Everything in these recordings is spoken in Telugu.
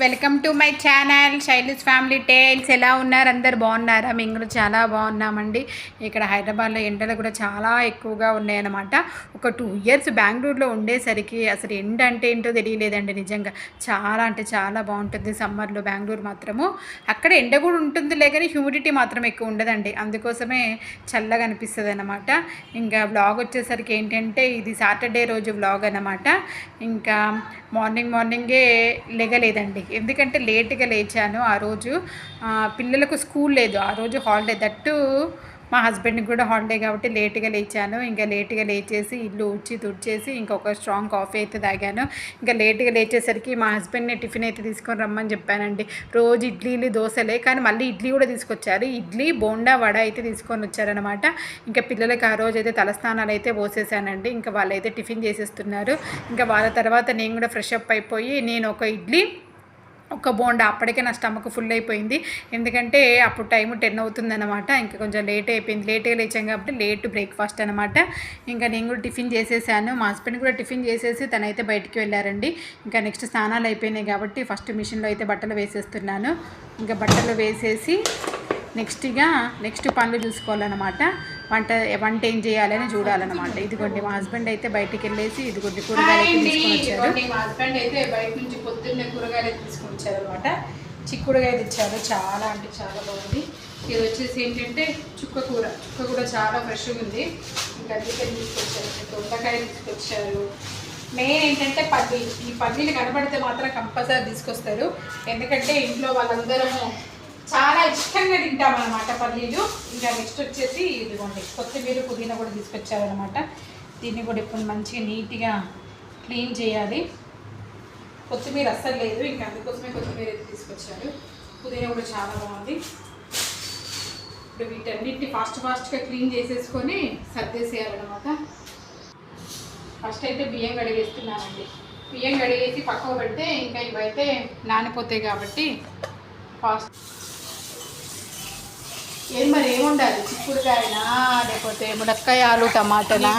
Welcome to my channel Shaili's family tales ఎలా ఉన్నారు? అందరు బాగున్నారా? మేము కూడా చాలా బాగున్నామండి. ఇక్కడ హైదరాబాద్లో ఎండలు కూడా చాలా ఎక్కువగా ఉన్నాయన్నమాట. ఒక టూ ఇయర్స్ బెంగళూరులో ఉండేసరికి అసలు ఎండ అంటే ఏంటో తెలియలేదండి నిజంగా. చాలా అంటే చాలా బాగుంటుంది సమ్మర్లో బెంగళూరు మాత్రము. అక్కడ ఎండ కూడా ఉంటుందిలే కానీ హ్యూమిడిటీ మాత్రం ఎక్కువ ఉండదండి. అందుకోసమే చల్లగా అనిపిస్తుంది అనమాట ఇంకా వ్లాగ్ వచ్చేసరికి ఏంటంటే ఇది సాటర్డే రోజు వ్లాగ్ అనమాట ఇంకా మార్నింగ్ మార్నింగే లెగలేదండి. ఎందుకంటే లేట్గా లేచాను. ఆ రోజు పిల్లలకు స్కూల్ లేదు. ఆ రోజు హాలిడే దట్టు మా హస్బెండ్కి కూడా హాలిడే కాబట్టి లేట్గా లేచాను. ఇంకా లేట్గా లేచేసి ఇల్లు ఉచ్చి తుడిచేసి ఇంకొక స్ట్రాంగ్ కాఫీ అయితే తాగాను. ఇంకా లేట్గా లేచేసరికి మా హస్బెండ్ని టిఫిన్ అయితే తీసుకొని రమ్మని చెప్పానండి. రోజు ఇడ్లీలు దోశలే. కానీ మళ్ళీ ఇడ్లీ కూడా తీసుకొచ్చారు. ఇడ్లీ బోండా వడ అయితే తీసుకొని వచ్చారనమాట ఇంకా పిల్లలకి ఆ రోజు అయితే తలస్నానాలు అయితే పోసేసానండి. ఇంకా వాళ్ళైతే టిఫిన్ చేసేస్తున్నారు. ఇంకా వాళ్ళ తర్వాత నేను కూడా ఫ్రెష్ అప్ అయిపోయి నేను ఒక ఇడ్లీ ఒక బోండా అప్పటికే నా స్టమక్ ఫుల్ అయిపోయింది. ఎందుకంటే అప్పుడు టైం టెన్ అవుతుందన్నమాట. ఇంకా కొంచెం లేట్ అయిపోయింది. లేట్గా లేచాం కాబట్టి లేట్ బ్రేక్ఫాస్ట్ అనమాట ఇంకా నేను కూడా టిఫిన్ చేసేసాను. మా హస్బెండ్ కూడా టిఫిన్ చేసేసి తనైతే బయటికి వెళ్ళారండి. ఇంకా నెక్స్ట్ స్నానాలు అయిపోయినాయి కాబట్టి ఫస్ట్ మిషన్లో అయితే బట్టలు వేసేస్తున్నాను. ఇంకా బట్టలు వేసేసి నెక్స్ట్ ఇక నెక్స్ట్ పనులు చూసుకోవాలన్నమాట. వంట వంట ఏం చేయాలని చూడాలన్నమాట. ఇదిగోండి మా హస్బెండ్ అయితే బయటికి వెళ్ళేసి ఇదిగోండి కూరగాయలు వచ్చారు మా హస్బెండ్ అయితే బయట నుంచి పొద్దున్నే కూరగాయలు వచ్చారు అనమాట చిక్కుడుగాయ తెచ్చారు. చాలా అంటే చాలా బాగుంది. ఇది వచ్చేసి ఏంటంటే చుక్క కూర. చుక్క కూర చాలా ఫ్రెష్గా ఉంది. ఇంకా అందుకని తీసుకొచ్చారు. దొండకాయ తీసుకొచ్చారు. మెయిన్ ఏంటంటే పల్లీలు ఈ పల్లీలు కనబడితే మాత్రం కంపల్సరీ తీసుకొస్తారు. ఎందుకంటే ఇంట్లో వాళ్ళందరము చాలా ఇష్టంగా తింటామన్నమాట పల్లీలు. ఇంకా నెక్స్ట్ వచ్చేసి ఇదిగోండి కొత్తిమీర పుదీనా కూడా తీసుకొచ్చారనమాట దీన్ని కూడా ఇప్పుడు మంచిగా నీట్గా క్లీన్ చేయాలి. కొత్తిమీర అస్సలు లేదు ఇంకా అందుకోసమే కొత్తిమీర అయితే తీసుకొచ్చారు. పుదీనా కూడా చాలా బాగుంది. ఇప్పుడు వీటన్నిటిని ఫాస్ట్ ఫాస్ట్గా క్లీన్ చేసేసుకొని సర్దేసేయాలన్నమాట. ఫస్ట్ అయితే బియ్యం కడిగేస్తున్నానండి బియ్యం కడిగేసి పక్కకు పెడితే ఇంకా ఇవైతే నానిపోతాయి కాబట్టి ఫాస్ట్ ఏం మరి ఏముండాలి? చిక్కుడుకాయనా లేకపోతే మునక్కాయ ఆలు టమాటానా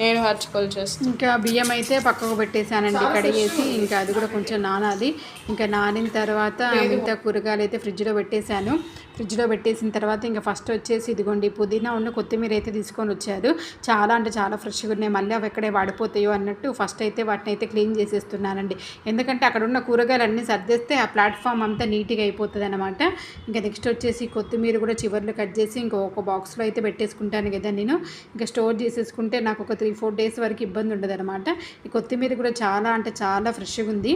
నేను హర్చుకోలు చేస్తాను ఇంకా బియ్యం అయితే పక్కకు పెట్టేశానండి కడిగేసి ఇంకా అది కూడా కొంచెం నానాలి. ఇంకా నానిన తర్వాత మిగతా కూరగాయలు అయితే ఫ్రిడ్జ్లో పెట్టేశాను. ఫ్రిడ్జ్లో పెట్టేసిన తర్వాత ఇంకా ఫస్ట్ వచ్చేసి ఇదిగోండి పుదీనా ఉన్న కొత్తిమీర అయితే తీసుకొని వచ్చారు. చాలా అంటే చాలా ఫ్రెష్గా ఉన్నాయి. మళ్ళీ అవి ఎక్కడే వాడిపోతాయో అన్నట్టు ఫస్ట్ అయితే వాటిని అయితే క్లీన్ చేసేస్తున్నానండి. ఎందుకంటే అక్కడ ఉన్న కూరగాయలు అన్నీ సర్దేస్తే ఆ ప్లాట్ఫామ్ అంతా నీట్గా అయిపోతుంది అనమాట ఇంకా నెక్స్ట్ వచ్చేసి కొత్తిమీర కూడా చివర్లో కట్ చేసి ఇంకా ఒక బాక్స్లో అయితే పెట్టేసుకుంటాను కదా నేను. ఇంకా స్టోర్ చేసేసుకుంటే నాకు ఒక త్రీ ఫోర్ డేస్ వరకు ఇబ్బంది ఉండదు అనమాట ఈ కొత్తిమీర కూడా చాలా అంటే చాలా ఫ్రెష్గా ఉంది.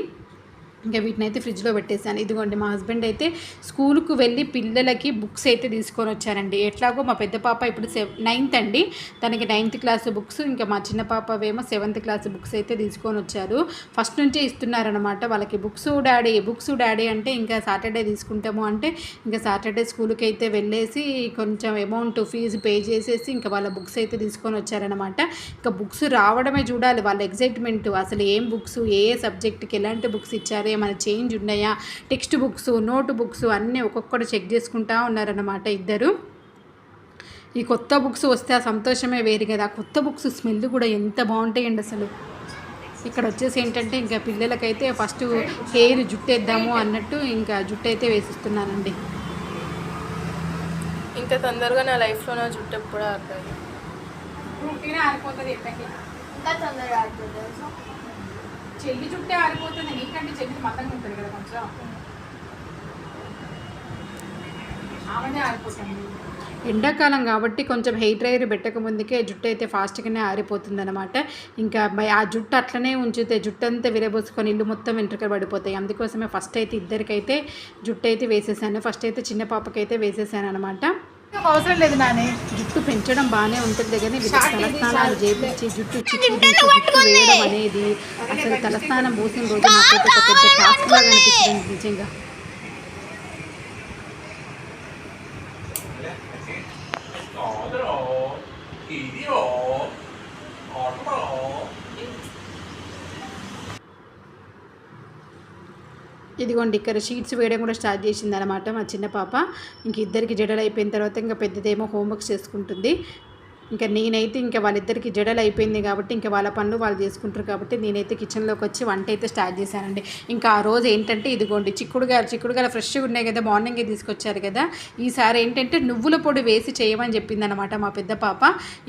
ఇంకా వీటిని అయితే ఫ్రిడ్జ్లో పెట్టేశాను. ఇదిగోండి మా హస్బెండ్ అయితే స్కూల్కు వెళ్ళి పిల్లలకి బుక్స్ అయితే తీసుకొని వచ్చారండి. ఎట్లాగో మా పెద్ద పాప ఇప్పుడు సెవ్ నైన్త్ అండి. తనకి నైన్త్ క్లాస్ బుక్స్ ఇంకా మా చిన్న పాప ఏమో సెవెంత్ క్లాస్ బుక్స్ అయితే తీసుకొని వచ్చారు. ఫస్ట్ నుంచే ఇస్తున్నారనమాట వాళ్ళకి బుక్స్ డాడీ బుక్స్ డాడీ అంటే ఇంకా సాటర్డే తీసుకుంటాము అంటే ఇంకా సాటర్డే స్కూల్కి అయితే వెళ్ళేసి కొంచెం అమౌంట్ ఫీజు పే చేసేసి ఇంకా వాళ్ళ బుక్స్ అయితే తీసుకొని వచ్చారనమాట ఇంకా బుక్స్ రావడమే చూడాలి వాళ్ళ ఎగ్జైట్మెంట్ అసలు ఏం బుక్స్ ఏ ఏ సబ్జెక్ట్కి ఎలాంటి బుక్స్ ఇచ్చారు ఏమైనా చేంజ్ ఉన్నాయా? టెక్స్ట్ బుక్స్ నోట్ బుక్స్ అన్నీ ఒక్కొక్కటి చెక్ చేసుకుంటా ఉన్నారన్నమాట ఇద్దరు. ఈ కొత్త బుక్స్ వస్తే ఆ సంతోషమే వేరు కదా. కొత్త బుక్స్ స్మెల్ కూడా ఎంత బాగుంటాయండి అసలు. ఇక్కడ వచ్చేసి ఏంటంటే ఇంకా పిల్లలకైతే ఫస్ట్ హెయిర్ జుట్టు వేద్దాము అన్నట్టు ఇంకా జుట్టు అయితే వేసిస్తున్నానండి ఇంత తొందరగా నా లైఫ్లో నా జుట్టు ఎప్పుడు ఆడుతుంది ఆరిపోతుంది ఇంకా తొందరగా చెల్లి చుట్టే ఆరిపోతుంది నీకంటే చెల్లి మతంగా ఉంటుంది కదా కొంచెం. ఆమెనే ఆరిపోతుంది. ఎండాకాలం కాబట్టి కొంచెం హెయిర్ డ్రైయర్ పెట్టక ముందుకే జుట్టు అయితే ఫాస్ట్గానే ఆరిపోతుంది అనమాట ఇంకా ఆ జుట్టు అట్లనే ఉంచితే జుట్టు అంతా విరబోసుకొని ఇల్లు మొత్తం వెంట్రుకలు పడిపోతాయి. అందుకోసమే ఫస్ట్ అయితే ఇద్దరికైతే జుట్టు అయితే వేసేసాను. ఫస్ట్ అయితే చిన్న పాపకైతే వేసేసాను అనమాట అవసరం లేదు నానే. జుట్టు పెంచడం బాగానే ఉంటుంది కానీ వీళ్ళకి తలస్నానాలు చేపించి జుట్టు జుట్టు వేయడం అనేది అసలు తలస్నానం పోసిన రోజు ఒక పెద్ద టాస్క్ లాగా అనిపిస్తుంది నిజంగా. ఇదిగోండి ఇక్కడ షీట్స్ వేయడం కూడా స్టార్ట్ చేసింది అనమాట మా చిన్న పాప. ఇంక ఇద్దరికి జడలు అయిపోయిన తర్వాత ఇంకా పెద్దదేమో హోంవర్క్స్ చేసుకుంటుంది. ఇంకా నేనైతే ఇంకా వాళ్ళిద్దరికి జడలు అయిపోయింది కాబట్టి ఇంకా వాళ్ళ పనులు వాళ్ళు చేసుకుంటారు కాబట్టి నేనైతే కిచెన్లోకి వచ్చి వంట అయితే స్టార్ట్ చేశానండి. ఇంకా ఆ రోజు ఏంటంటే ఇదిగోండి చిక్కుడుగాయలు చిక్కుడుగాయలు ఫ్రెష్గా ఉన్నాయి కదా మార్నింగే తీసుకొచ్చారు కదా. ఈసారి ఏంటంటే నువ్వుల పొడి వేసి చేయమని చెప్పిందనమాట మా పెద్ద పాప.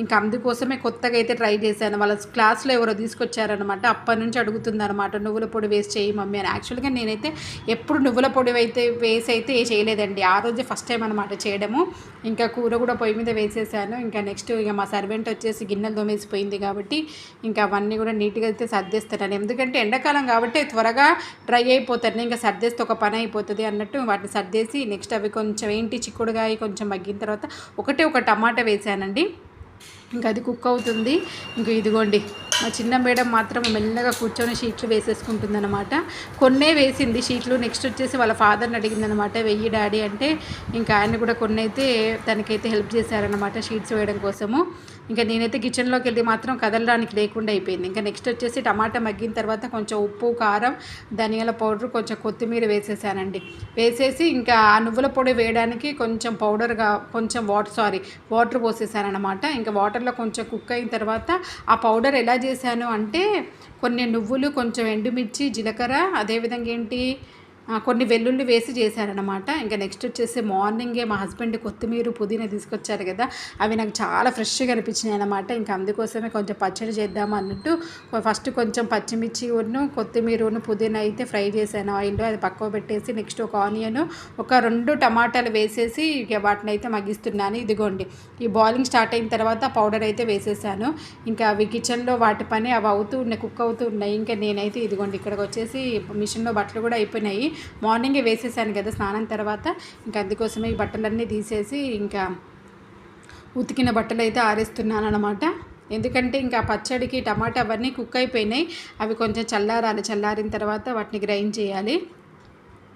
ఇంకా అందుకోసమే కొత్తగా అయితే ట్రై చేశాను. వాళ్ళ క్లాస్లో ఎవరో తీసుకొచ్చారనమాట అప్పటి నుంచి అడుగుతుందనమాట నువ్వుల పొడి వేసి చేయి మమ్మీ అని. యాక్చువల్గా నేనైతే ఎప్పుడు నువ్వుల పొడి అయితే వేసి అయితే చేయలేదండి. ఆ రోజే ఫస్ట్ టైం అనమాట చేయడము. ఇంకా కూర కూడా పొయ్యి మీద వేసేసాను. ఇంకా నెక్స్ట్ ఇక మా సర్వెంట్ వచ్చేసి గిన్నెలు తోమేసిపోయింది కాబట్టి ఇంకా అవన్నీ కూడా నీట్గా అయితే సర్దేస్తాను ఎందుకంటే ఎండాకాలం కాబట్టి త్వరగా డ్రై అయిపోతాను ఇంకా సర్దేస్తే ఒక పని అయిపోతుంది అన్నట్టు వాటిని సర్దేసి నెక్స్ట్ అవి కొంచెం ఏంటి చిక్కుడుగాయ కొంచెం మగ్గిన తర్వాత ఒకటే ఒక టమాటా వేసానండి. ఇంకా అది కుక్ అవుతుంది. ఇంకా ఇదిగోండి. మా చిన్న మేడం మాత్రం మెల్లగా కూర్చొని షీట్లు వేసేసుకుంటుందన్నమాట. కొన్నే వేసింది షీట్లు నెక్స్ట్ వచ్చేసి వాళ్ళ ఫాదర్ని అడిగిందనమాట వెయ్యి డాడీ అంటే ఇంకా ఆయన కూడా కొన్ని అయితే తనకైతే హెల్ప్ చేశారనమాట షీట్స్ వేయడం కోసము. ఇంకా నేనైతే కిచెన్లోకి వెళ్ళి మాత్రం కదలడానికి లేకుండా అయిపోయింది. ఇంకా నెక్స్ట్ వచ్చేసి టమాటా మగ్గిన తర్వాత కొంచెం ఉప్పు కారం ధనియాల పౌడర్ కొంచెం కొత్తిమీర వేసేసానండి. వేసేసి ఇంకా ఆ నువ్వుల పొడి వేయడానికి కొంచెం పౌడర్గా కొంచెం వాటర్ సారీ వాటర్ పోసేసానమాట ఇంకా వాటర్లో కొంచెం కుక్ అయిన తర్వాత ఆ పౌడర్ ఎలా చేశాను అంటే కొన్ని నువ్వులు కొంచెం ఎండుమిర్చి జీలకర్ర అదేవిధంగా ఏంటి? కొన్ని వెల్లుల్లి వేసి చేశారనమాట ఇంకా నెక్స్ట్ వచ్చేసి మార్నింగే మా హస్బెండ్ కొత్తిమీర పుదీనా తీసుకొచ్చారు కదా అవి నాకు చాలా ఫ్రెష్గా అనిపించినాయి అనమాట ఇంకా అందుకోసమే కొంచెం పచ్చడి చేద్దాము అన్నట్టు ఫస్ట్ కొంచెం పచ్చిమిర్చి ఉన్ను కొత్తిమీరను పుదీనా అయితే ఫ్రై చేశాను. ఆయిల్లో అది పక్కకు పెట్టేసి నెక్స్ట్ ఒక ఆనియన్ ఒక రెండు టమాటాలు వేసేసి ఇక వాటిని అయితే మగ్గిస్తున్నాను. ఇదిగోండి ఈ బాయిలింగ్ స్టార్ట్ అయిన తర్వాత పౌడర్ అయితే వేసేసాను. ఇంకా అవి కిచెన్లో వాటి పని అవి అవుతూ ఉన్నాయి కుక్ అవుతూ ఉన్నాయి. ఇంకా నేనైతే ఇదిగోండి ఇక్కడికి వచ్చేసి మిషన్లో బట్టలు కూడా అయిపోయినాయి. మార్నింగే వేసేసాను కదా స్నానం తర్వాత. ఇంకా అందుకోసమే ఈ బట్టలన్నీ తీసేసి ఇంకా ఉతికిన బట్టలు అయితే ఆరేస్తున్నాను అనమాట ఎందుకంటే ఇంకా పచ్చడికి టమాటా అవన్నీ కుక్ అయిపోయినాయి. అవి కొంచెం చల్లారాలి. చల్లారిన తర్వాత వాటిని గ్రైండ్ చేయాలి.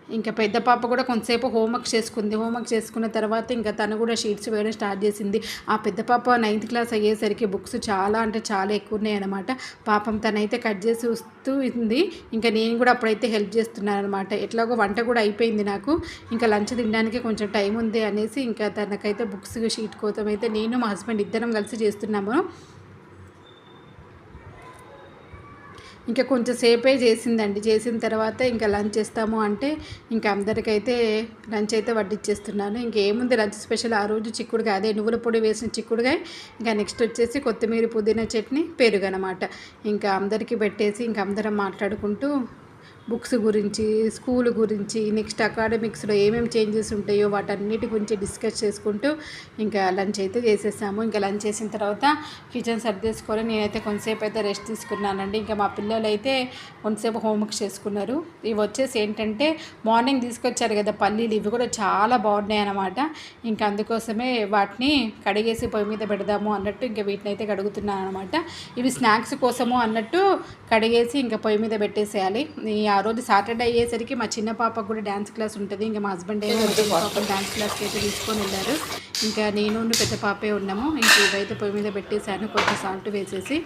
ఇంకా పెద్ద పాప కూడా కొంతసేపు హోంవర్క్ చేసుకుంది. హోంవర్క్ చేసుకున్న తర్వాత ఇంకా తను కూడా షీట్స్ వేయడం స్టార్ట్ చేసింది. ఆ పెద్ద పాప నైన్త్ క్లాస్ అయ్యేసరికి బుక్స్ చాలా అంటే చాలా ఎక్కువ ఉన్నాయి అనమాట పాపం తనైతే కట్ చేసి వస్తూ ఉంది. ఇంకా నేను కూడా అప్పుడైతే హెల్ప్ చేస్తున్నాను అనమాట ఎట్లాగో వంట కూడా అయిపోయింది నాకు. ఇంకా లంచ్ తినడానికి కొంచెం టైం ఉంది అనేసి ఇంకా తనకైతే బుక్స్ షీట్ కోసం అయితే నేను మా హస్బెండ్ ఇద్దరం కలిసి చేస్తున్నాము. ఇంకా కొంచెం సేపే చేసిందండి. చేసిన తర్వాత ఇంకా లంచ్ చేస్తాము అంటే ఇంకా అందరికైతే లంచ్ అయితే వడ్డిచ్చేస్తున్నాను. ఇంకేముంది లంచ్ స్పెషల్ ఆ రోజు చిక్కుడుగా అదే నువ్వుల పొడి వేసిన చిక్కుడుగా ఇంకా నెక్స్ట్ వచ్చేసి కొత్తిమీర పుదీనా చట్నీ పెరుగు అనమాట ఇంకా అందరికీ పెట్టేసి ఇంకా అందరం మాట్లాడుకుంటూ బుక్స్ గురించి స్కూల్ గురించి నెక్స్ట్ అకాడమిక్స్లో ఏమేమి చేంజెస్ ఉంటాయో వాటన్నిటి గురించి డిస్కస్ చేసుకుంటూ ఇంకా లంచ్ అయితే చేసేసాము. ఇంకా లంచ్ చేసిన తర్వాత కిచెన్ సర్దేసుకొని నేనైతే కొంతసేపు అయితే రెస్ట్ తీసుకున్నానండి. ఇంకా మా పిల్లలు అయితే కొంతసేపు హోంవర్క్ చేసుకున్నారు. ఇవి వచ్చేసి ఏంటంటే మార్నింగ్ తీసుకొచ్చారు కదా పల్లీలు ఇవి కూడా చాలా బాగున్నాయి అన్నమాట. ఇంకా అందుకోసమే వాటిని కడిగేసి పొయ్యి మీద పెడదాము అన్నట్టు ఇంకా వీటిని అయితే కడుగుతున్నాను అనమాట ఇవి స్నాక్స్ కోసము అన్నట్టు కడిగేసి ఇంకా పొయ్యి మీద పెట్టేసేయాలి. ఆ రోజు సాటర్డే అయ్యేసరికి మా చిన్న పాపకు కూడా డ్యాన్స్ క్లాస్ ఉంటుంది. ఇంకా మా హస్బెండ్ ఏమో డ్యాన్స్ క్లాస్కి అయితే తీసుకొని వెళ్ళారు. ఇంకా నేను పెద్ద పాపే ఉన్నాము. ఇంకా ఇవైతే పొయ్యి మీద పెట్టేశాను కొంచెం సాల్ట్ వేసేసి.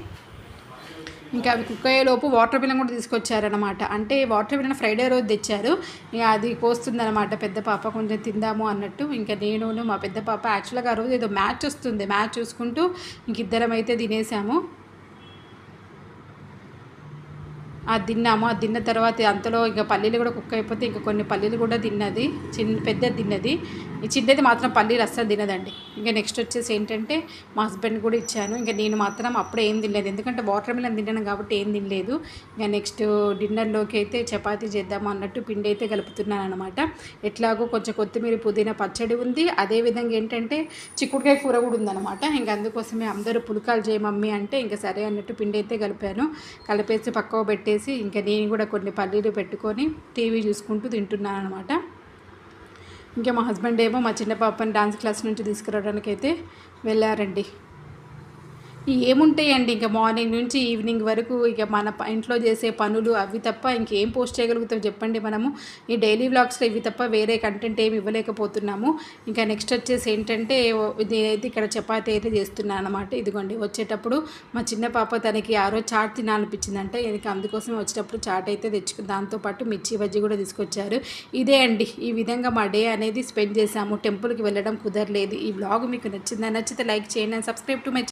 ఇంకా అవి కుక్ అయ్యేలోపు వాటర్ బిల్లం కూడా తీసుకొచ్చారనమాట అంటే వాటర్ బిల్లం ఫ్రైడే రోజు తెచ్చారు. ఇక అది పోస్తుందనమాట పెద్ద పాప కొంచెం తిందాము అన్నట్టు. ఇంకా నేను మా పెద్ద పాప యాక్చువల్గా ఆ రోజు ఏదో మ్యాచ్ వస్తుంది. మ్యాచ్ చూసుకుంటూ ఇంక ఇద్దరం అయితే తినేసాము అది తిన్నాము. అది తిన్న తర్వాత అంతలో ఇంకా పల్లీలు కూడా కుక్ అయిపోతే ఇంకా కొన్ని పల్లీలు కూడా తిన్నది. చిన్న పెద్దది తిన్నది. ఈ చిన్నది మాత్రం పల్లీలు అస్సలు తినదండి. ఇంకా నెక్స్ట్ వచ్చేసి ఏంటంటే మా హస్బెండ్ కూడా ఇచ్చాను. ఇంకా నేను మాత్రం అప్పుడే ఏం తినలేదు. ఎందుకంటే వాటర్ మిలన్ తిన్నాను కాబట్టి ఏం తినలేదు. ఇంకా నెక్స్ట్ డిన్నర్లోకి అయితే చపాతీ చేద్దాము అన్నట్టు పిండి అయితే కలుపుతున్నాను అనమాట ఎట్లాగో కొంచెం కొత్తిమీర పుదీనా పచ్చడి ఉంది. అదేవిధంగా ఏంటంటే చిక్కుడుకాయ కూర కూడా ఉందన్నమాట. ఇంకా అందుకోసమే అందరూ పులకాలు చేయ మమ్మీ అంటే ఇంకా సరే అన్నట్టు పిండి అయితే కలిపాను. కలిపేసి పక్కకు పెట్టేసి ఇంకా నేను కూడా కొన్ని పల్లీలు పెట్టుకొని టీవీ చూసుకుంటూ తింటున్నాను అనమాట ఇంకా మా హస్బెండ్ ఏమో మా చిన్న పాపని డాన్స్ క్లాస్ నుంచి తీసుకురావడానికి అయితే వెళ్ళారండి. ఏముంటాయండి? ఇంకా మార్నింగ్ నుంచి ఈవినింగ్ వరకు ఇక మన ఇంట్లో చేసే పనులు అవి తప్ప ఇంకేం పోస్ట్ చేయగలుగుతాం చెప్పండి మనము. ఈ డైలీ వ్లాగ్స్లో ఇవి తప్ప వేరే కంటెంట్ ఏమి ఇవ్వలేకపోతున్నాము. ఇంకా నెక్స్ట్ వచ్చేసి ఏంటంటే నేనైతే ఇక్కడ చపాతి అయితే చేస్తున్నాను అనమాట ఇదిగోండి వచ్చేటప్పుడు మా చిన్న పాప తనకి ఆ రోజు చాట్ తినాలనిపించిందంటే. ఇక అందుకోసం వచ్చేటప్పుడు చాట్ అయితే తెచ్చుకు దాంతోపాటు మిర్చి బజ్జీ కూడా తీసుకొచ్చారు. ఇదే అండి ఈ విధంగా మా డే అనేది స్పెండ్ చేశాము. టెంపుల్కి వెళ్ళడం కుదరలేదు. ఈ వ్లాగ్ మీకు నచ్చిందా? నచ్చితే లైక్ చేయండి అండ్ సబ్స్క్రైబ్ టు మై